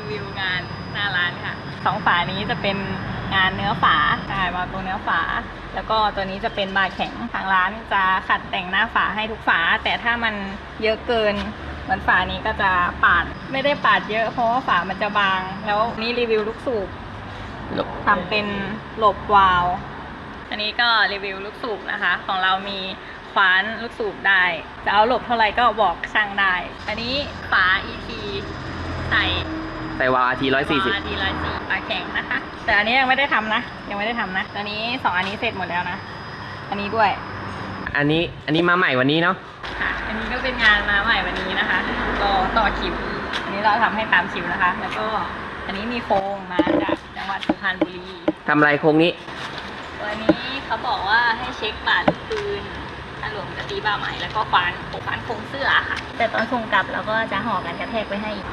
รีวิวงานหน้าร้านค่ะสองฝานี้จะเป็นงานเนื้อฝาใช่มาตัวเนื้อฝา แล้วก็ตัวนี้จะเป็นบาแข็งทางร้านจะขัดแต่งหน้าฝาให้ทุกฝา แต่ถ้ามันเยอะเกินเหมือนฝานี้ก็จะปาดไม่ได้ปาดเยอะเพราะว่าฝามันจะบาง แล้วนี่รีวิวลูกสูบทำเป็นหลบวาล์วอันนี้ก็รีวิวลูกสูบนะคะ ของเรามีคว้านลูกสูบได้ จะเอาหลบเท่าไหร่ก็บอกช่างได้ อันนี้ฝา ET ใส่ ใส่วาล์วอาทีร้อยสี่สิบดีร้อยสี่ฝาแข็งนะคะ แต่อันนี้ยังไม่ได้ทำนะ ยังไม่ได้ทำนะตอนนี้สองอันนี้เสร็จหมดแล้วนะ อันนี้ด้วย อันนี้อันนี้มาใหม่วันนี้เนาะค่ะ อันนี้ก็เป็นงานมาใหม่วันนี้นะคะรอต่อคิว อันนี้เราทำให้ตามคิวนะคะ แล้วก็อันนี้มีโครงมาจากจังหวัดสุพรรณบุรี ทำอะไรโครงนี้ วันนี้เขาบอกว่าให้เช็คบาทคืนถ้ารวมกะตีบ้าใหม่แล้วก็ควานควานโครงเสื้อค่ะ แต่ตอนส่งกลับเราก็จะห่อกันกระแทกไว้ให้อีก